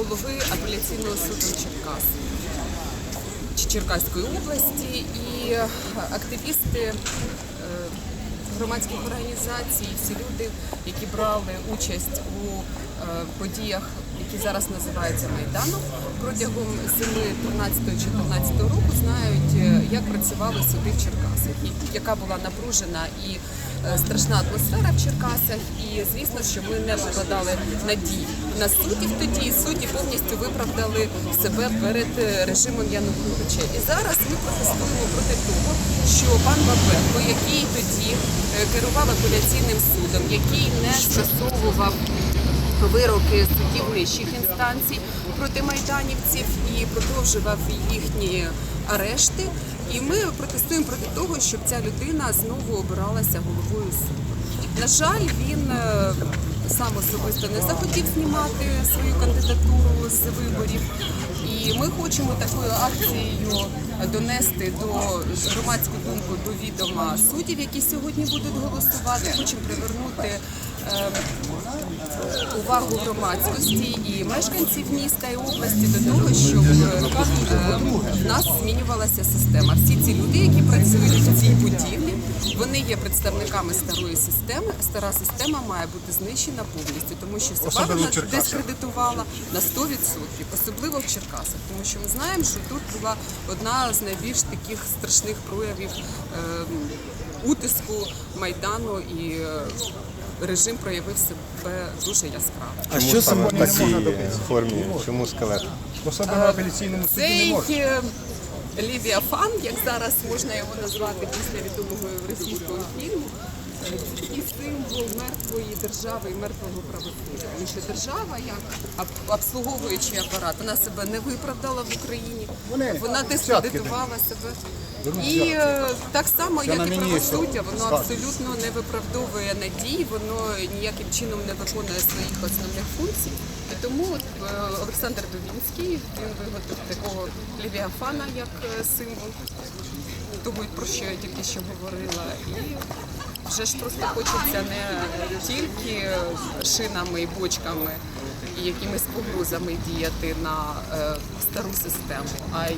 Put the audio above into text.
голови апеляційного суду Черкас чи Черкаської області, і е, активісти е, громадських організацій, всі люди, які брали участь у е, подіях, які зараз називаються Майданом, протягом зими 13-14 року знають, е, як працювали суди в Черкасах, яка була напружена і е, страшна атмосфера в Черкасах. І звісно, що ми не покладали надій на суддів тоді. Судді повністю виправдали себе перед режимом Януковича. І зараз ми протестуємо проти того, що пан Бабенко, який тоді керував апеляційним судом, який не скасовував вироки суддів нижчих інстанцій проти майданівців і продовжував їхні арешти. І ми протестуємо проти того, щоб ця людина знову обиралася головою суду. На жаль, він е, сам особисто не захотів знімати свою кандидатуру з виборів. І ми хочемо такою акцією донести до громадську думку до відома суддів, які сьогодні будуть голосувати. Хочемо привернути е, увагу громадськості і мешканців міста і області до того, щоб е, в нас змінювалася система. Всі ці люди, які працюють в цій будівлі, вони є представниками старої системи. Стара система має бути знищена повністю, тому що Особливо дискредитувала на 100%, особливо в Черкасах, тому що ми знаємо, що тут була одна з найбільш таких страшних проявів е, утиску майдану і. е, Режим проявив себе дуже яскраво. А що саме в такій формі? Чому скелет? На апеляційному суді не можна. Е, Лівіафан, як зараз можна його назвати після відомого російського фільму, такий символ мертвої держави і мертвого правосуддя. Тому що держава, як об- обслуговуючий апарат, вона себе не виправдала в Україні, вона дискредитувала себе. І е, так само, як і правосуддя, воно абсолютно не виправдовує надій, воно ніяким чином не виконує своїх основних функцій. І тому е, Олександр Дубінський він виготовив такого лівіафана як е, символ того, про що я тільки що говорила. І вже ж просто хочеться не тільки шинами і бочками і якимись погрозами діяти на е, стару систему, а й